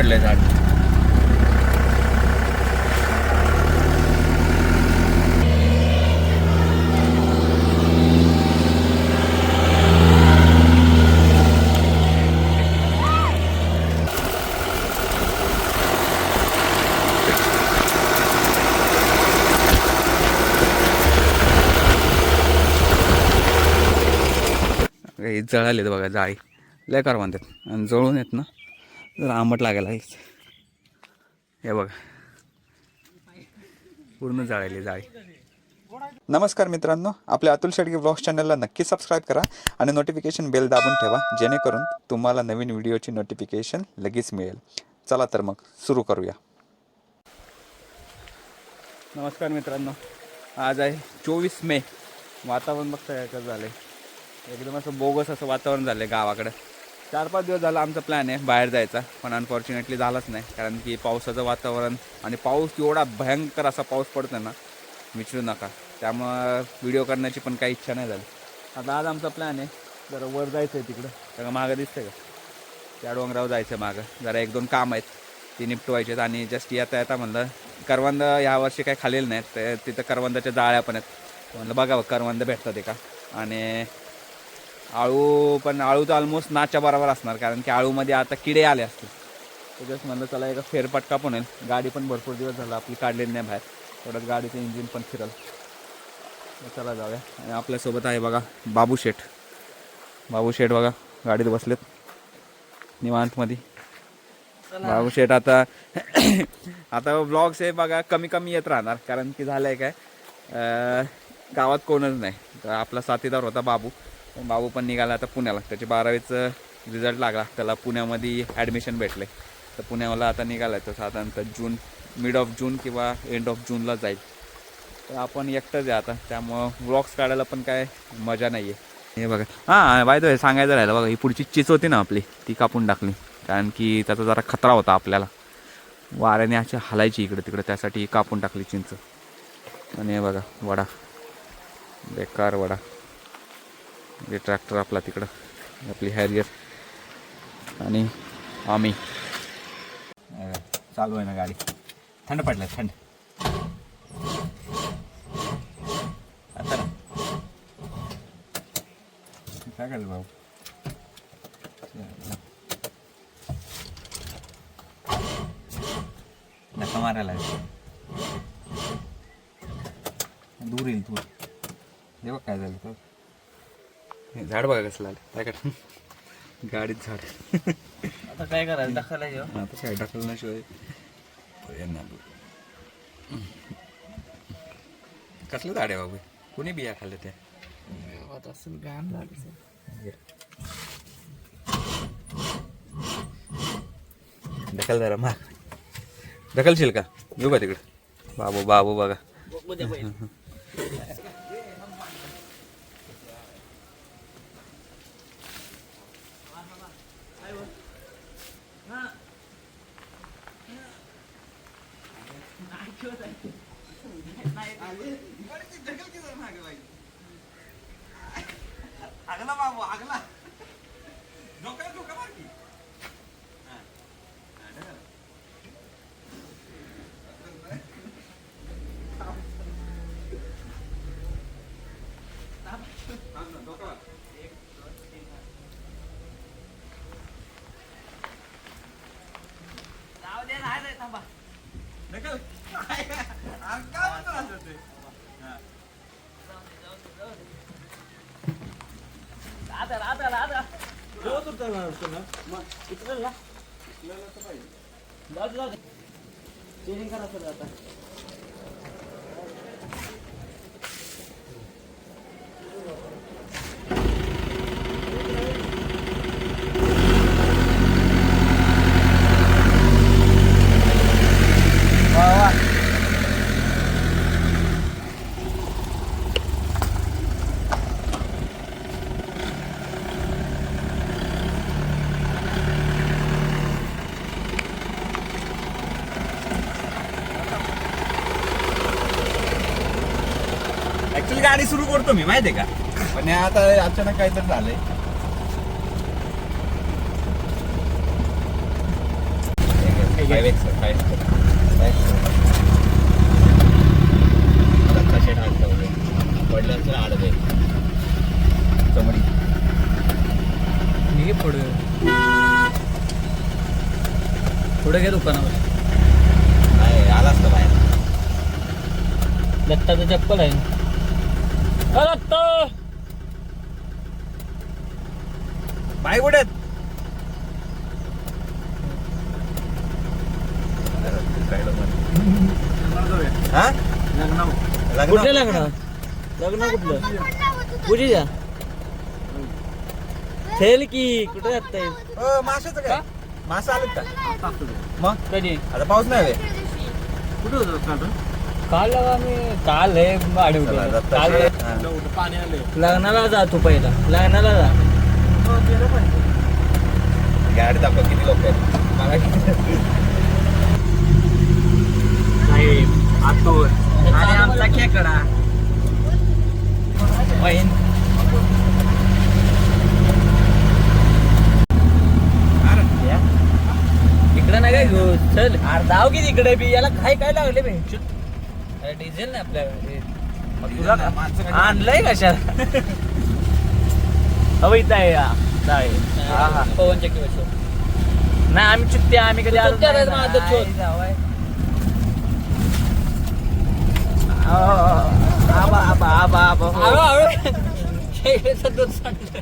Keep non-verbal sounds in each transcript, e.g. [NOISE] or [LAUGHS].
पडलंय झाड. हे जळालेत बघा जाळी. लय कार बांधतात आणि जळून येत ना. जरा आंबट लागायला लागेल. हे बघा. पूर्ण जळाली जाळी. नमस्कार मित्रांनो आपल्या अतुल शेडगे ब्लॉग्स चॅनलला नक्की सबस्क्राईब करा आणि नोटिफिकेशन बेल दाबून ठेवा जेणेकरून तुम्हाला नवीन व्हिडिओची नोटिफिकेशन लगेच मिळेल. चला तर मग सुरू करूया. नमस्कार मित्रांनो आज आहे चोवीस मे. वातावरण बघता कसं झालं आहे एकदम असं बोगस असं वातावरण झालं आहे गावाकडं. चार पाच दिवस झाला आमचा प्लॅन आहे बाहेर जायचा पण अनफॉर्च्युनेटली झालाच नाही. कारण की पावसाचं वातावरण आणि पाऊस एवढा भयंकर असा पाऊस पडतो ना विचारू नका. त्यामुळं व्हिडिओ करण्याची पण काही इच्छा नाही झाली. आता आज आमचा प्लॅन आहे जरा वर जायचं आहे तिकडं. सगळं मागं दिसतंय का? त्या डोंगरावर जायचं आहे मागं. जरा एक दोन काम आहेत ती निपटवायचे आहेत आणि जस्ट येता येता म्हणलं करवंद ह्या वर्षी काही खाल्लेलं नाहीत तर तिथं करवंदाच्या जाळ्या पण आहेत. म्हणलं बघा करवंद भेटतात एका. आणि आळू पण आळू तर ऑलमोस्ट नाच्या बरोबर असणार कारण की आळूमध्ये आता किडे आले असतील. त्याच्याच म्हणलं चला एका फेरपटका पण होईल. गाडी पण भरपूर दिवस झाला आपली काढलेली नाही बाहेर. थोडंच गाडीचं इंजिन पण फिरल. चला जाऊया. आणि आपल्यासोबत आहे बघा बाबू शेठ. बाबू शेठ बघा गाडीत बसलेत. निवांतमध्ये. बाबू शेठ आता [COUGHS] आता ब्लॉग्स हे बघा कमी कमी येत राहणार कारण की झालं आहे काय गावात कोणच नाही. तर आपला साथीदार होता बाबू. बाबू पण निघाला आता पुण्याला. त्याचे बारावीचं रिझल्ट लागला. त्याला पुण्यामध्ये ॲडमिशन भेटले. तर पुण्याला आता निघाला तो साधारणतः जून मिड ऑफ जून किंवा एंड ऑफ जूनला जाईल. तर आपण एकटंच आहे आता. त्यामुळं व्लॉग्स काढायला पण काय मजा नाही आहे हे बघा. हां बाय द सांगायचं राहिलं बघा ही पुढची चीच होती ना आपली ती कापून टाकली. कारण की त्याचा जरा खतरा होता आपल्याला. वाऱ्याने अशी हलायची इकडे तिकडे त्यासाठी कापून टाकली चिंच. आणि हे बघा वडा. बेकार वडा. म्हणजे ट्रॅक्टर आपला तिकडं आपली हॅरियर आणि आम्ही. चालू आहे ना गाडी. थंड पडलं थंड. आता ना. काय करायचं भाऊ? नका मारायला दूर येईल दूर देवा काय झालं तर. हे झाड बघा कसलं आलं काय कर गाडीत झाड. आता काय करायचं? दाखवायला जेव्हा आता काय टाकल्याशिवाय यांना कसलं झाड आहे बाबू? कुणी बिया खाल्ल्या त्या? असेल घाण झाली ढकल जरा माग ढकलशील का? येऊ का तिकडे? बाबू बाबू बघा. [LAUGHS] आगला बाबू आगला. डोका डोका मारकी की दे नाही रे, थांबा ढकल काय म्हणतो असं ते राधा राधा राधा उतरेल ना इकडे ना जाऊ दे. चेअरिंग करा सर आता करतो मी माहितीये का? पण हे आता अचानक काहीतरी झालंय. हात. पडलं तर आडवे. चमडी. मी पुढे पुढे घे दुकानावर. नाही, आला असता बाहेर? दत्ताचं चप्पल आहे अ, दत्त बाय कुठे आहेत? हा? लग्न? कुठलं लग्न लग्न कुठलं पूजेच्या खेळ की कुठे जाताय? अ, माशाचं काय? मासा आलेत का? मग? कधी? आता पाऊस नाही वे कुठे होतो काल? आम्ही काल आहे चला. दत्ताचे- काल हा. पाणी आले लग्नाला जा तू पहिला. लग्नाला जा. गाडी दाखव किती लोक आहेत. मला साहेब आतूर आणि आमचा खेकडा. बहीण. इकडं नाही काय घेऊ चल अरे जाऊ की तिकडे बी याला काय काय लागले बे डिझेल नाही तुला का- काय- आणलंय कशाला हो इथं आहे हा. इथं आहे. हा, हा. पवन चक्की नाही आम्ही चुकते आम्ही कधी आलो नाही. माझं चोर. नाही, जावई. आबा आबा आबा आबा हो. हळू हळू शेळीचं दूध सांडलं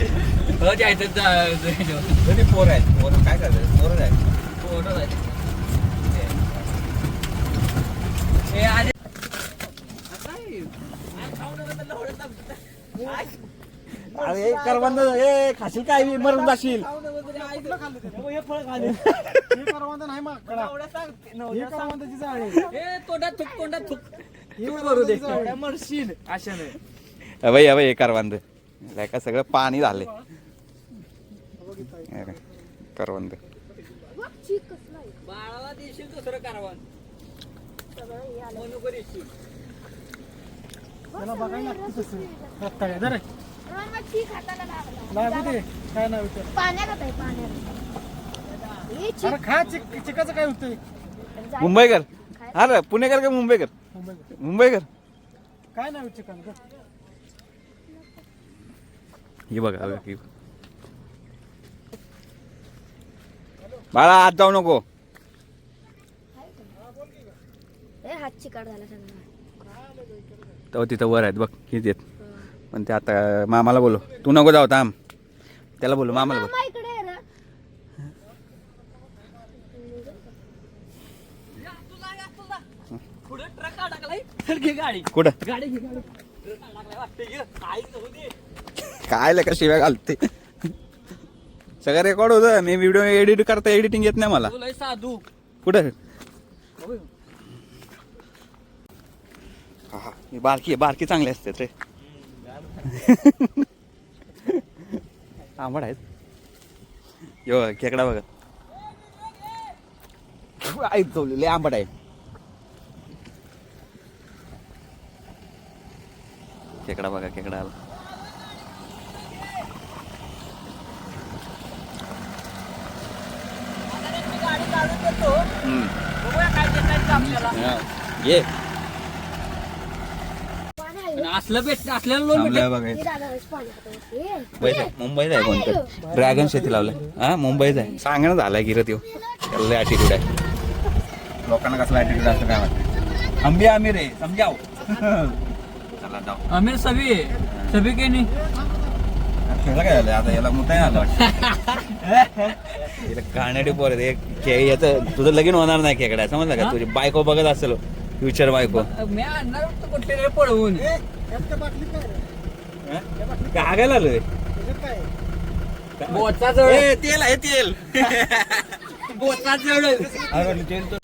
हो जायचं जा- दोन्ही पोर आहेत पोर. काय करतात? पोर आहेत. पोरं आहेत. हे आधी- अरे करवंद ए खाशील काय? बी, मरून जाशील. हे तोंडात थुक तोंडात थुक. मरशील. अशा नाही. अभय अभय हे करवंद. का सगळं पाणी झाले करवंद. हे चिकाचं काय होतंय? मुंबईकर. अरे पुणेकर का मुंबईकर? मुंबईकर. काय नाही चिकन हे बघा बघा, हे. बाळा आत जाऊ नको. हे हात चिकाट झाला सगळा तो तिथं वर आहेत बघ किती येत पण ते आता मामाला बोलो तू नको जाऊ थांब. त्याला बोलो मामाला बोल मामा इकडे आहे रे. पुढे ट्रक अडकलाय तर घे गाडी. कुठं? गाडी घे गाडी. ट्रक अडकलाय वाटते. घे काही जाऊ दे. काय लका शिव्या घालते? सगळं रेकॉर्ड होतं. मी व्हिडिओ एडिट करता एडिटिंग येत नाही मला. साधू. कुठं? हा, ही. बारकी बारकी चांगली असते रे. आंबट आहेत. यो खेकडा बघा. आई चवली, लय आंबट आहे. खेकडा बघा खेकडा आला हम्म. बघूया काय देतायत आपल्याला हा. ये. आहे. असलं भेट असल्याला लोन भेटेल. मुंबईचा मुंबईचा आहे कोणतं? ड्रॅगन शेती लावलंय. हा मुंबईचा आहे. सांगणं झालाय गिरत येऊ. त्याला ॲटिट्यूड आहे. लोकांना कसला ॲटिट्यूड असतं काय वाटतं आंबे आम्ही रे समजाव. चला जाऊ. आमिर सभी सभी के नहीं. खेळला काय झालं आता याला मुताय आलं वाटतं. [LAUGHS] याला गाण्याडी पोर आहे. याचं तुझं लगीन होणार नाही खेकडा समजलं का? तुझी बायको बघत असेल फ्युचर बायको. मी आणणार होतो कुठले पळवून. कागायला आलोय? बोचा जवळ ए, तेल आहे तेल. बोचा जवळ अरे, तेल तर-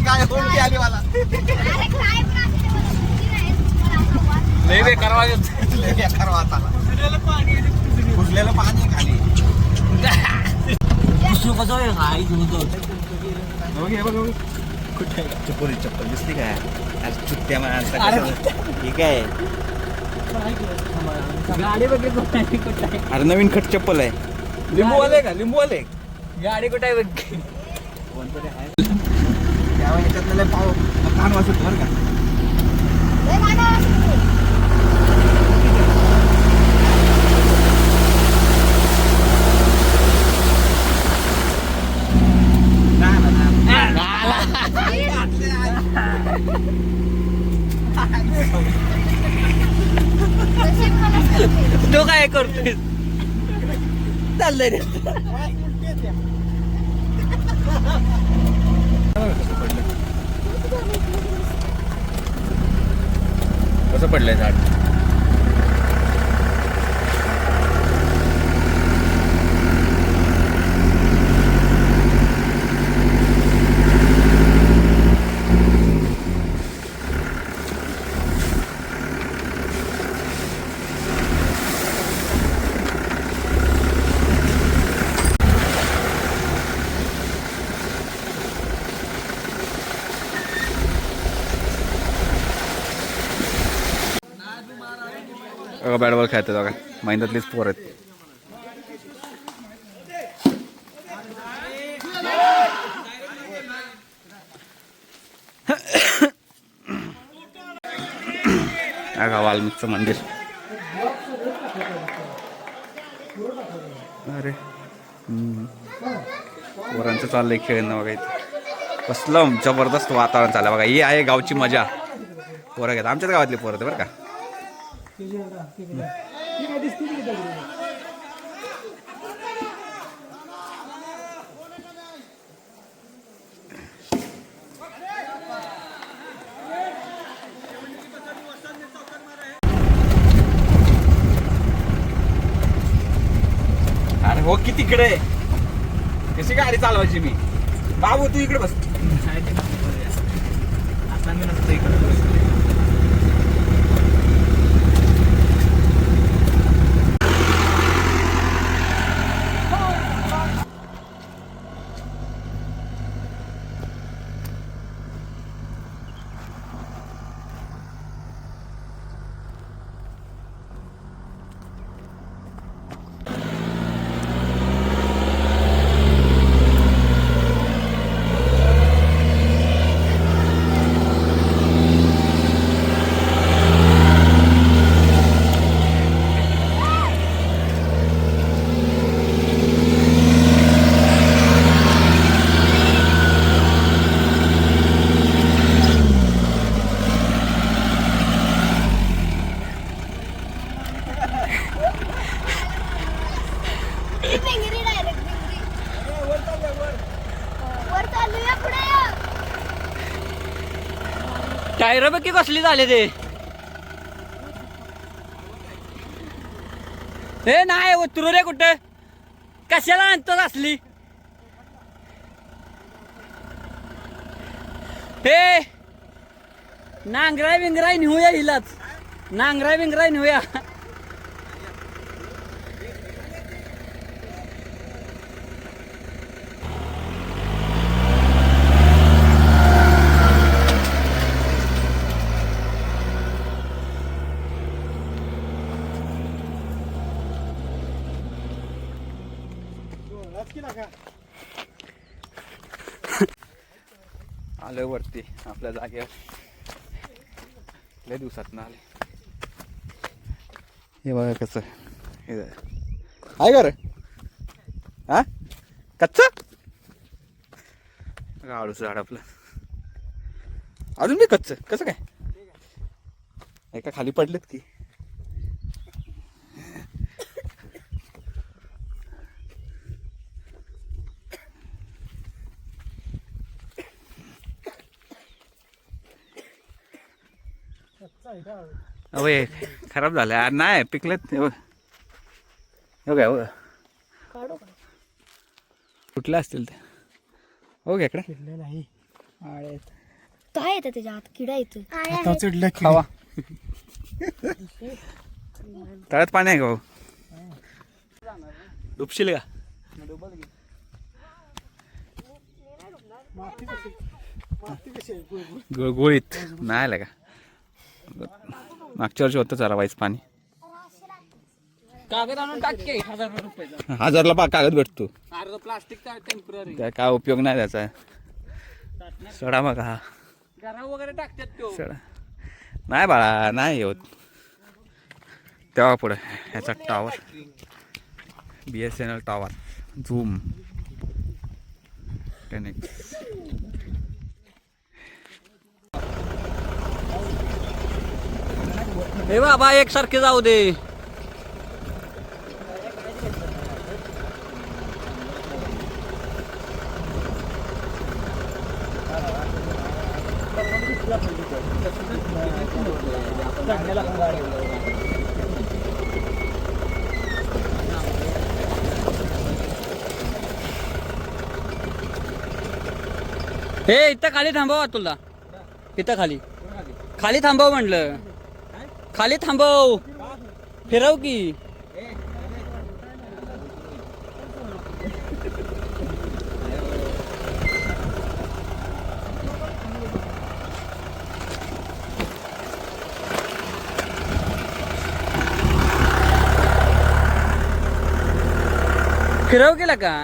काय पण असू दे, मला सुट्टी नाही. मला असा वास लय बेकार वाजत कुठलेलं पाणी खाली दुसरं कसं आहे आई तुझं कुठे चप्पल दिसली काय? चुत्त्या माणसा ठीक आहे. गाडी आहे, कुठे आहे. अरे नवीन खट चप्पल आहे. लिंबू आले का? लिंबू आले गाडी कुठे आहे बघ? त्यावेळी ह्याच्यातलं पाव कान वाजत बरं का लय गाणं असू दे. नशीब मला सांगते. तो काय करतोय? चाललंय रे. कसं पडलंय झाड? बॅट बॉल खेळतात बघा महिन्यातलीच पोर आहेत बघा वाल्मिकचं मंदिर. अरे. पोरांचं चाललंय खेळणं बघा इथे. कसलं जबरदस्त वातावरण चाललं बघा. ही आहे गावची मजा. पोरं घेत. आमच्याच गावातली पोरं ते बरं का? अरे हो की तिकडे कशी गाडी चालवायची मी? बाबू तू इकडे बस. आता मी नसतो इकडे ती भिंगरी direct भिंगरी. वर चालूया पुढे या. टायर बघ की कसली झाले ते? हे नाही उतरू रे कुठं? कशाला आणतो असली? हे नांगराय बिंगराय नेऊया हिलाच. नांगराय बिंगराय नेऊया. आलोय वरती आपल्या जागेवर. लय दिवसात ना आले. हे बघा कसं हे आहे का रे? हा? कच्च? आळूच झाड आपलं. अजून बी कच्च? कसं काय? एका खाली पडलेत की. अवय खराब झालं. यार नाही पिकलेत. हे बघ. हे हे? कुठले असतील ते? हो का इकडे. नाही. काय येतं त्याच्या आत? किडा येतो आता की. खावा. [LAUGHS] तळ्यात पाणी आहे का भाऊ डुबशील का. गुळगुळीत नाही आलं का? मागच्या वर्षी होतं जरा वाईच पाणी. कागद आणून टाक की हजार रुपयाचा हजारला पा कागद भेटतो. अर्ध प्लास्टिकचा टेंपररी त्या काय उपयोग नाही त्याचा. सडा बघा हा. घरा वगैरे टाकतात तो सडा. नाही बाळा नाही होत. तेव्हा पुढे ह्याचा tower B S N L tower zoom टेनिक्स हे बाबा एकसारखे जाऊ दे. हे इथं खाली थांबव तुला इथं खाली. खाली थांबव म्हटलं खाली थांबव. फिरव की. फिरव केला का?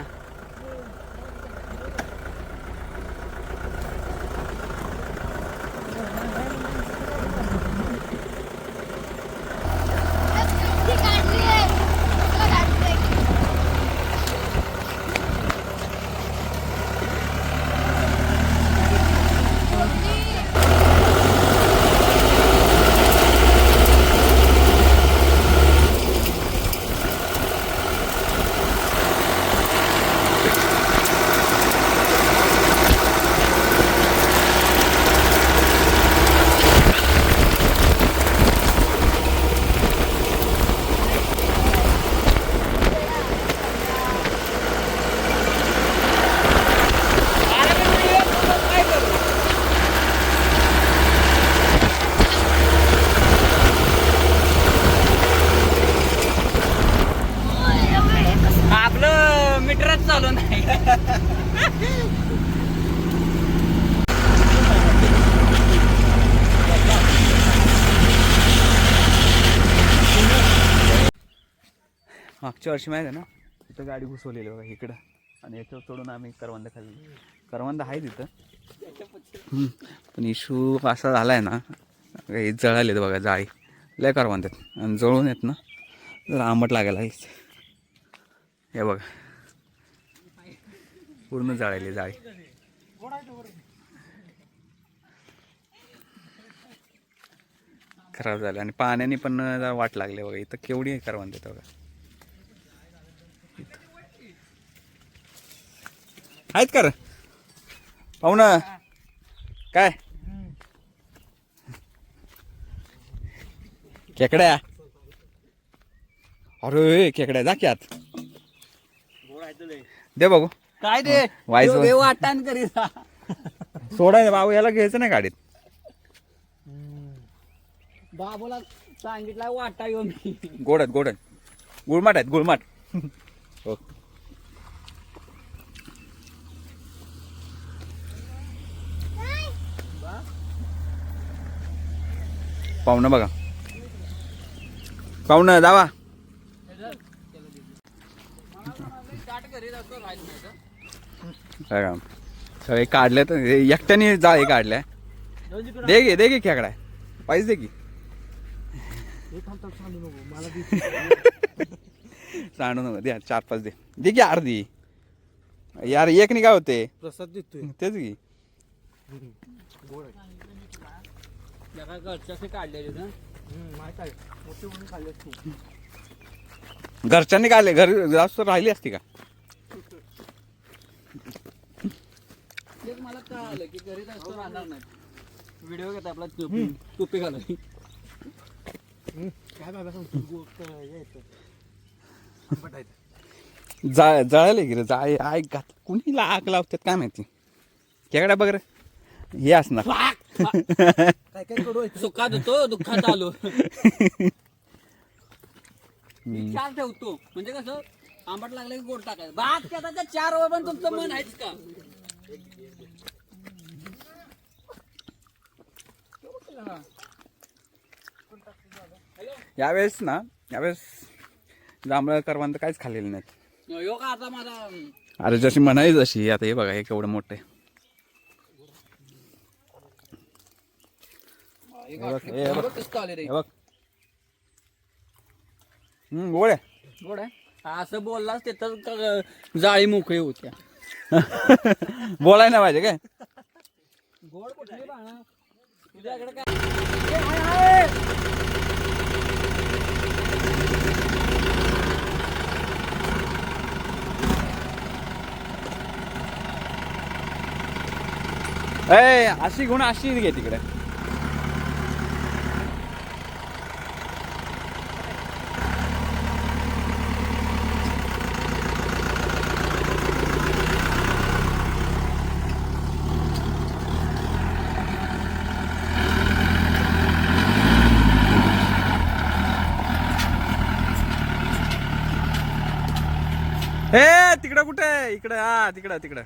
वर्षी माहिती आहे ना? इथं गाडी घुसवलेली बघा इकडं. आणि याच्यावर चढून आम्ही करवंद खाल्ली. करवंद आहे तिथं. पण इशू असा झाला आहे ना हे जळालेत बघा जाळी. लय करवंद आहेत. आणि जळून येत ना जरा आंबट लागायला हे बघा. पूर्ण जळाली जाळी. खराब झाले. आणि पाण्याने पण जरा वाट लागली बघा. इथं केवढी करवंद आहेत बघा. आहेत कर पाहू ना. काय? खेकड्या. अरे खेकड्या जा की आत. दे बघू काय वाईस- देव वाटाण करीत सोडा बाबू याला घ्यायचं नाही गाडीत. बाबूला सांगितलं वाटा येऊ मी. गोडत गोडत गुळमाट आहेत गुळमाट. हो [LAUGHS] पाहुणं बघा. पाहुणं जावा. बघा सगळे काढले तर एकट्याने जाळे काढल्या. दे गे दे गे खेकडा. पाहिजे दे की. सांडू नको द्या चार पाच दे. दे की अर्धी. यार एक नाही काय होते? प्रसाद देतोय. तेच की. जगा घरच्या काढलेले ना माहीत आहे. मोठी म्हणून खाल्ली असते. घरच्यांनी काढले घर जास्त राहिली असती का? तेच मला कळालं की घरी जास्त राहणार नाही. व्हिडिओ घेता आपला टोपी टोपी घालाय काय बाबा सांगतो? हे. आंबट आहे. जा जळाले की रे जाळे आय घात कुणीला आग लावतात काय माहिती? खेकडा बघ रे. हे असणार. काय काय कडू आहे? सुखात होतो दुःखात आलो. मी चार ठेवतो. म्हणजे कसं आंबट लागलं की गोड टाकायचं. भात चार वर पण तुमचं मन आहेच का? यावेळेस ना यावेळेस जांभळं करवंत काहीच खाल्लेलं नाहीत. यो का आता माझा अरे जशी म्हणाली जशी आता हे बघा हे केवढं मोठं आहे. हे बघ, हे बघ. हे हम्म, गोड आहे. गोड आहे? असं बोललास ते तर जाळी मोकळी होत्या. [LAUGHS] बोलाय ना पाहिजे काय? गोड कुठली बाळा? तुझ्याकडे काय. ए अशी गुण अशी घे तिकडे ए तिकडं हा तिकडं तिकडं.